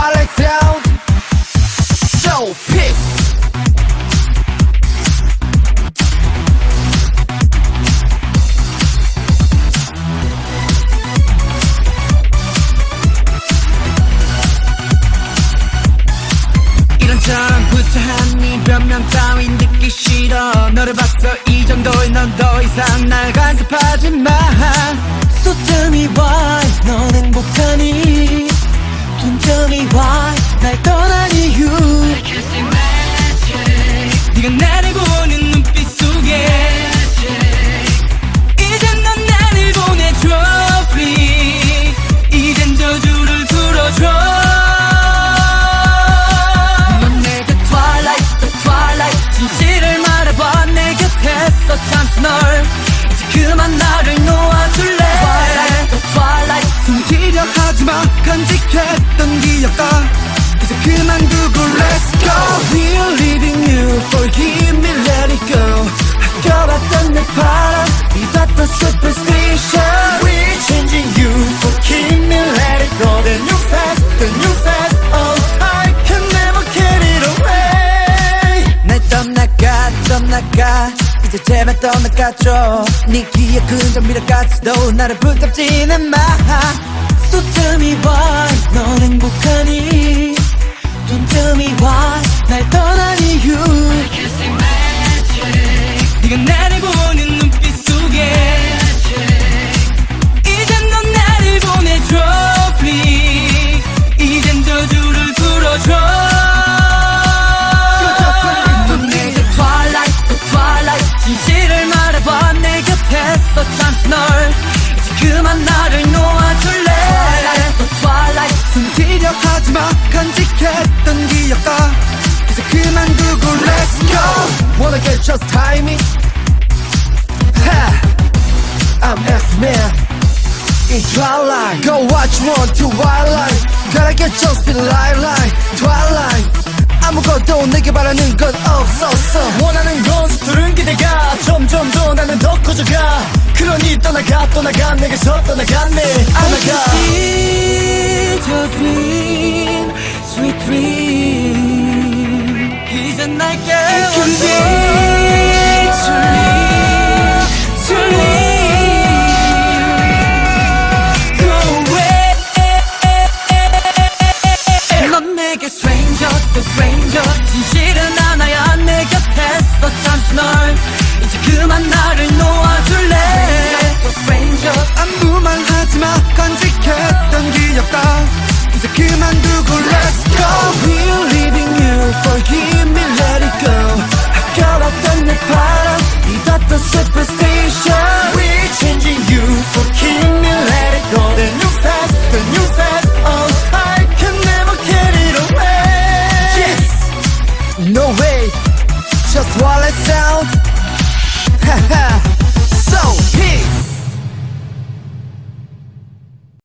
the light Just twilight sound So peace 이런 전부터 한이 변명 따윈 듣기 싫어 너를 봤어 이 정도의 넌 더 이상 날 간섭하지 마 So tell me why 넌 행복하니 간직했던 기억과 이제 그만두고 let's go We're leaving you forgive me let it go 아껴봤던 내 바람 믿었던 superstition We're changing you forgive me let it go The new fast the new fast oh I can never get it away 날 떠나가 떠나가 이제 제발 떠나가줘 네 기억은 좀 미래까지도 나를 붙잡지는 마 Tell me why 넌 행복하니? Don't tell me why 날 떠난 이유. 네가 나를 보는 눈빛 속에 이젠 넌 나를 보내줘 please. 이젠 저주를 풀어줘. 진실을 말해봐 내 곁에서 잠시 널. 이제 그만 나를 하지마 간직했던 기억과 이제 그만두고 let's go Wanna get just timing ha I'm S-Man in twilight Go watch one to wildlife Gotta get just like like twilight 아무것도 내게 바라는 건 없었어 원하는 건 서투른 기대가 점점 더 나는 더 커져가 그러니 떠나가 떠나가 내게서 떠나갔네 떠나가 little dream, sweet dream. 이제 날 깨워줘. 내게 stranger 또 stranger 진실은 하나야 내 곁에서 잠시 널 이제 그만 나를 놓아줄래 stranger 또 stranger 아무 말 하지마 건지 down. so peace.